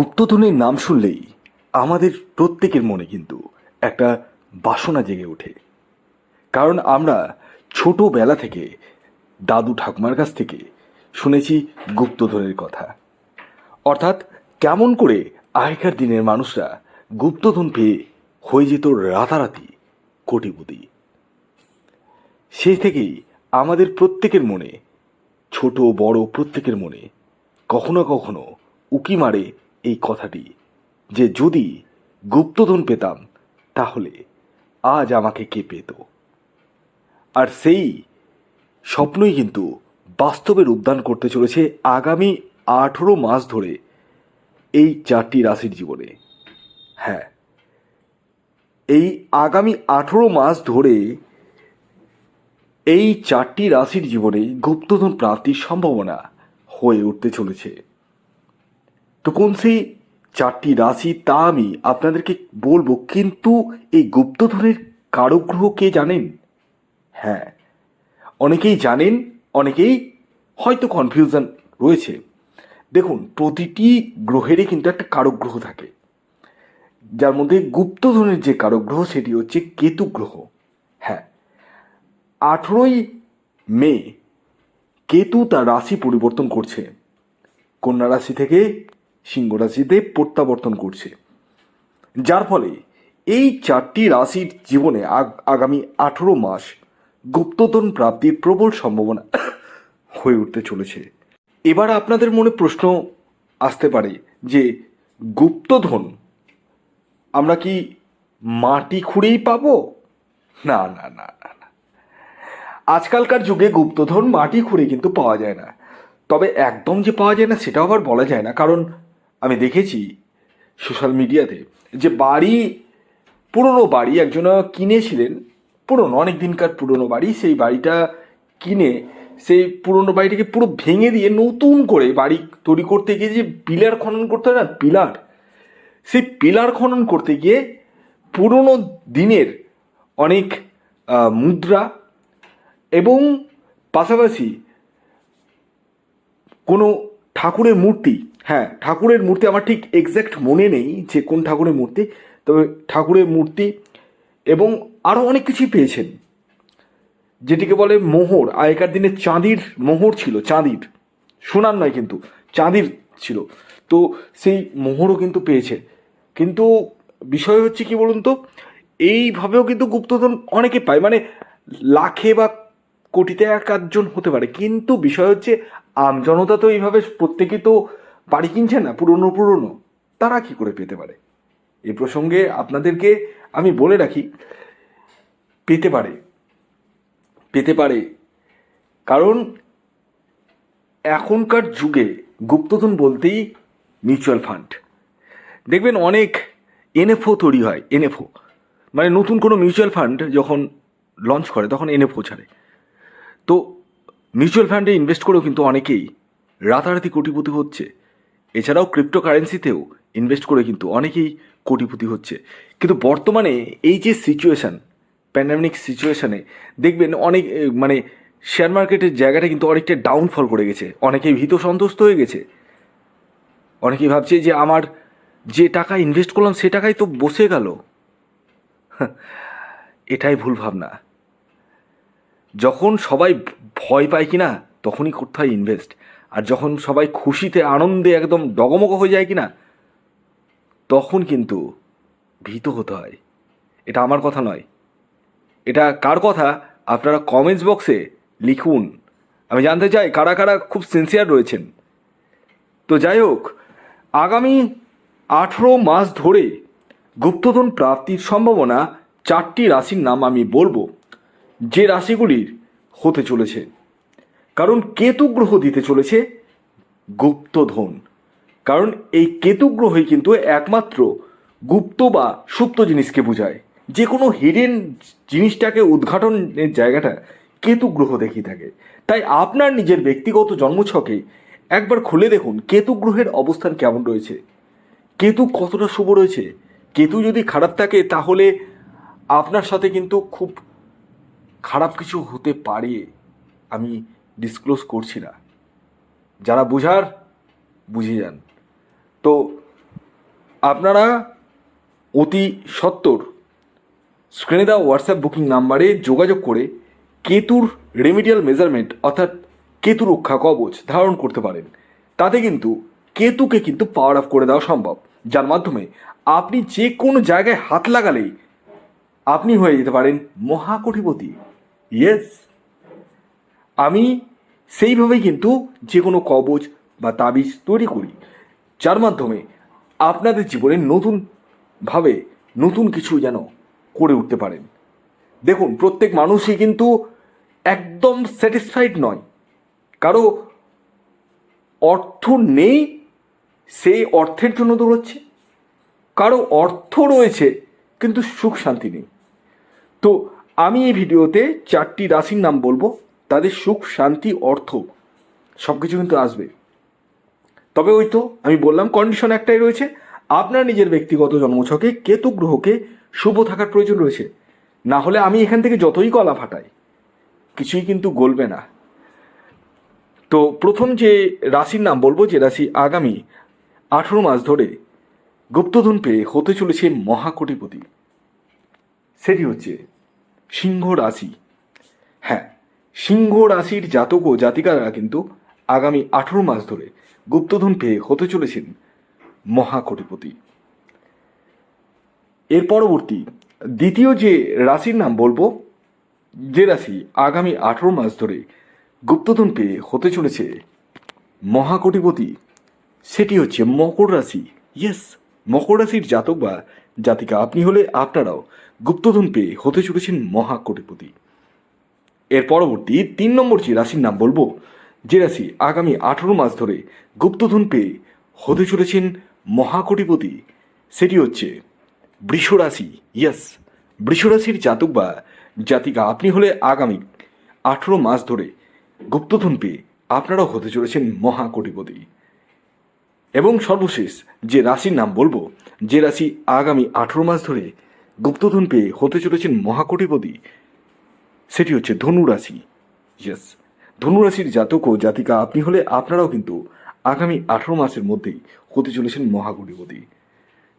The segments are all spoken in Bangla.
গুপ্তধনের নাম শুনলেই আমাদের প্রত্যেকের মনে কিন্তু একটা বাসনা জেগে ওঠে। কারণ আমরা ছোটবেলা থেকে দাদু ঠাকুমার কাছ থেকে শুনেছি গুপ্তধনের কথা। অর্থাৎ কেমন করে আগেকার দিনের মানুষরা গুপ্তধন পেয়ে হয়ে যেত রাতারাতি কোটিপতি। সেই থেকেই আমাদের প্রত্যেকের মনে, ছোট, বড় প্রত্যেকের মনে কখনো কখনো উকি মারে এই কথাটি যে যদি গুপ্তধন পেতাম, তাহলে আজ আমাকে কে পেত? আর সেই স্বপ্নই কিন্তু বাস্তবে উদ্যান করতে চলেছে আগামী আঠেরো মাস ধরে এই চারটি রাশির জীবনে। হ্যাঁ এই আগামী আঠেরো মাস ধরে এই চারটি রাশির জীবনে গুপ্তধন প্রাপ্তির সম্ভাবনা হয়ে উঠতে চলেছে। তো কোন সেই চারটি রাশি তা আমি আপনাদেরকে বলব, কিন্তু এই গুপ্তধনের কারগ্রহ কে জানেন? হ্যাঁ অনেকেই জানেন, অনেকেই হয়তো কনফিউশন রয়েছে। দেখুন, প্রতিটি গ্রহেরই কিন্তু একটা কারক গ্রহ থাকে। যার মধ্যে গুপ্তধনের যে কারক গ্রহ সেটি হচ্ছে কেতু গ্রহ। হ্যাঁ আঠেরোই মে কেতু তার রাশি পরিবর্তন করছে। কন্যা রাশি থেকে সিংহ রাশিতে প্রত্যাবর্তন করছে। যার ফলে এই চারটি রাশির জীবনে আগ- আগামী আঠেরো মাস গুপ্তধন প্রাপ্তির প্রবল সম্ভাবনা হয়ে উঠতে চলেছে। এবার আপনাদের মনে প্রশ্ন আসতে পারে যে, গুপ্তধন আমরা কি মাটি খুঁড়েই পাবো? না না না না না। আজকালকার যুগে গুপ্তধন মাটি খুঁড়ে কিন্তু পাওয়া যায় না। তবে একদম যে পাওয়া যায় না সেটাও আবার বলা যায় না। কারণ আমি দেখেছি সোশ্যাল মিডিয়াতে যে বাড়ি, পুরনো বাড়ি একজন কিনেছিলেন, পুরনো অনেক দিনকার পুরনো বাড়ি, সেই বাড়িটা কিনে সেই পুরনো বাড়িটাকে পুরো ভেঙে দিয়ে নতুন করে বাড়ি তৈরি করতে গিয়ে যে পিলার খনন করতে হয় না, পিলার? সেই পিলার খনন করতে গিয়ে পুরনো দিনের অনেক মুদ্রা এবং পাশাপাশি কোনো ঠাকুরের মূর্তি হ্যাঁ ঠাকুরের মূর্তি আমার ঠিক এক্স্যাক্ট মনে নেই যে কোন ঠাকুরের মূর্তি, তবে ঠাকুরের মূর্তি এবং আরও অনেক কিছুই পেয়েছেন। যেটিকে বলে মোহর, আগেকার দিনে চাঁদির মোহর ছিল, চাঁদির। সোনার নয় কিন্তু, চাঁদির ছিল। তো সেই মোহরও কিন্তু পেয়েছে। কিন্তু বিষয় হচ্ছে কি বলুন তো, এইভাবেও কিন্তু গুপ্তধন অনেকে পায়। মানে লাখে বা কোটিতে এক আধজন হতে পারে। কিন্তু বিষয় হচ্ছে আমজনতা তো এইভাবে প্রত্যেকে তো বাড়ি কিনছে না, পুরনো পুরনো, তারা কি করে পেতে পারে? এই প্রসঙ্গে আপনাদেরকে আমি বলে রাখি, পেতে পারে। পেতে পারে। কারণ এখনকার যুগে গুপ্তধন বলতেই মিউচুয়াল ফান্ড। দেখবেন অনেক এনএফও তৈরি হয়, এনএফও। মানে নতুন কোনো মিউচুয়াল ফান্ড যখন লঞ্চ করে, তখন এনএফও ছাড়ে। তো মিউচুয়াল ফান্ডে ইনভেস্ট করেও কিন্তু অনেকেই রাতারাতি কোটিপতি হচ্ছে। এছাড়াও ক্রিপ্টোকারেন্সিতেও ইনভেস্ট করে কিন্তু অনেকেই কোটিপতি হচ্ছে। কিন্তু বর্তমানে এই যে সিচুয়েশান প্যান্ডামিক সিচুয়েশানে দেখবেন অনেক মানে শেয়ার মার্কেটের জায়গাটা কিন্তু অনেকটা ডাউনফল করে গেছে। অনেকেই ভীত সন্তুষ্ট হয়ে গেছে। অনেকেই ভাবছে যে আমার যে টাকা ইনভেস্ট করলাম সে টাকাই তো বসে গেল। এটাই ভুল ভাবনা। যখন সবাই ভয় পায় কি না তখনই হয় ইনভেস্ট আর যখন সবাই খুশিতে, আনন্দে একদম ডগমগ হয়ে যায় কি না তখন কিন্তু ভীত হতে হয়। এটা আমার কথা নয়। এটা কার কথা? আপনারা কমেন্টস বক্সে লিখুন। আমি জানতে চাই কারা কারা খুব সিনসিয়ার রয়েছেন। তো যাই হোক, আগামী আঠেরো মাস ধরে গুপ্তধন প্রাপ্তির সম্ভাবনা চারটি রাশির নাম আমি বলব। যে রাশিগুলির হতে চলেছে। কারণ কেতু গ্রহ দিতে চলেছে গুপ্তধন। কারণ এই কেতু গ্রহই কিন্তু একমাত্র গুপ্ত বা সুপ্ত জিনিসকে বোঝায়। যে কোনো হিডেন জিনিসটাকে উদ্ঘাটনের জায়গাটা কেতু গ্রহ দেখিয়ে থাকে। তাই আপনার নিজের ব্যক্তিগত জন্মছকে একবার খুলে দেখুন কেতু গ্রহের অবস্থান কেমন রয়েছে। কেতু কতটা শুভ রয়েছে? কেতু যদি খারাপ থাকে তাহলে আপনার সাথে কিন্তু খুব খারাপ কিছু হতে পারে, আমি ডিসক্লোজ করছি না। যারা বোঝার বুঝে যান। তো আপনারা অতি সত্বর স্ক্রিনে দেওয়া হোয়াটসঅ্যাপ বুকিং নাম্বারে যোগাযোগ করে কেতুর রেমিডিয়াল মেজারমেন্ট অর্থাৎ কেতু রক্ষা কবচ ধারণ করতে পারেন। তাতে কিন্তু কেতুকে কিন্তু পাওয়ার অফ করে দেওয়া সম্ভব। যার মাধ্যমে আপনি যে কোনো জায়গায় হাত লাগালেই আপনি হয়ে যেতে পারেন মহাকটিপতি। ইয়েস আমি সেইভাবেই কিন্তু যে কোনো কবচ বা তাবিজ তৈরি করি। যার মাধ্যমে আপনাদের জীবনে নতুনভাবে নতুন কিছু যেন করে উঠতে পারেন। দেখুন, প্রত্যেক মানুষই কিন্তু একদম স্যাটিসফাইড নয়। কারও অর্থ নেই, সেই অর্থের জন্য দৌড়চ্ছে। কারও অর্থ রয়েছে, কিন্তু সুখ শান্তি নেই। তো আমি এই ভিডিওতে চারটি রাশির নাম বলব। তাদের সুখ, শান্তি, অর্থ সব কিছু কিন্তু আসবে। তবে ওই তো আমি বললাম কন্ডিশন একটাই রয়েছে। আপনার নিজের ব্যক্তিগত জন্মছকে, কেতু গ্রহকে শুভ থাকার প্রয়োজন রয়েছে। না হলে আমি এখান থেকে যতই গলা ফাটাই, কিছুই কিন্তু গলবে না। তো প্রথম যে রাশির নাম বলব, যে রাশি আগামী আঠেরো মাস ধরে গুপ্তধন পেয়ে হতে চলেছে মহাকটিপতি। সেটি হচ্ছে সিংহ রাশি। হ্যাঁ সিংহ রাশির জাতক ও জাতিকারা কিন্তু আগামী আঠেরো মাস ধরে গুপ্তধন পেয়ে হতে চলেছেন মহাকটিপতি। এর পরবর্তী, দ্বিতীয় যে রাশির নাম বলব, যে রাশি আগামী আঠেরো মাস ধরে গুপ্তধন পেয়ে হতে চলেছে মহাকটিপতি, সেটি হচ্ছে মকর রাশি। ইয়েস মকর রাশির জাতক বা জাতিকা, আপনি হলে আপনারাও গুপ্তধন পেয়ে হতে চলেছেন মহাকটিপতি। এর পরবর্তী তিন নম্বর যে রাশির নাম বলব, যে রাশি আগামী আঠেরো মাস ধরে গুপ্তধন পেয়ে হতে চলেছেন মহাকটিপতি, সেটি হচ্ছে বৃষ রাশি। ইয়েস বৃষ রাশির জাতক বা জাতিকা, আপনি হলে আগামী আঠেরো মাস ধরে গুপ্তধন পেয়ে আপনারাও হতে চলেছেন মহাকটিপতি। এবং সর্বশেষ যে রাশির নাম বলব, যে রাশি আগামী আঠেরো মাস ধরে গুপ্তধন পেয়ে হতে চলেছেন মহাকটিপতি সেটি হচ্ছে ধনুরাশি। ইয়েস ধনুরাশির জাতক ও জাতিকা আপনি হলে আপনারাও কিন্তু আগামী আঠারো মাসের মধ্যেই হতে চলেছেন মহাকটিপতি।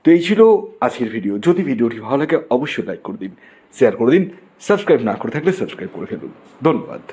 তো এই ছিল আজকের ভিডিও। যদি ভিডিওটি ভালো লাগে, অবশ্যই লাইক করে দিন শেয়ার করে দিন সাবস্ক্রাইব না করে থাকলে সাবস্ক্রাইব করে ফেলুন। ধন্যবাদ।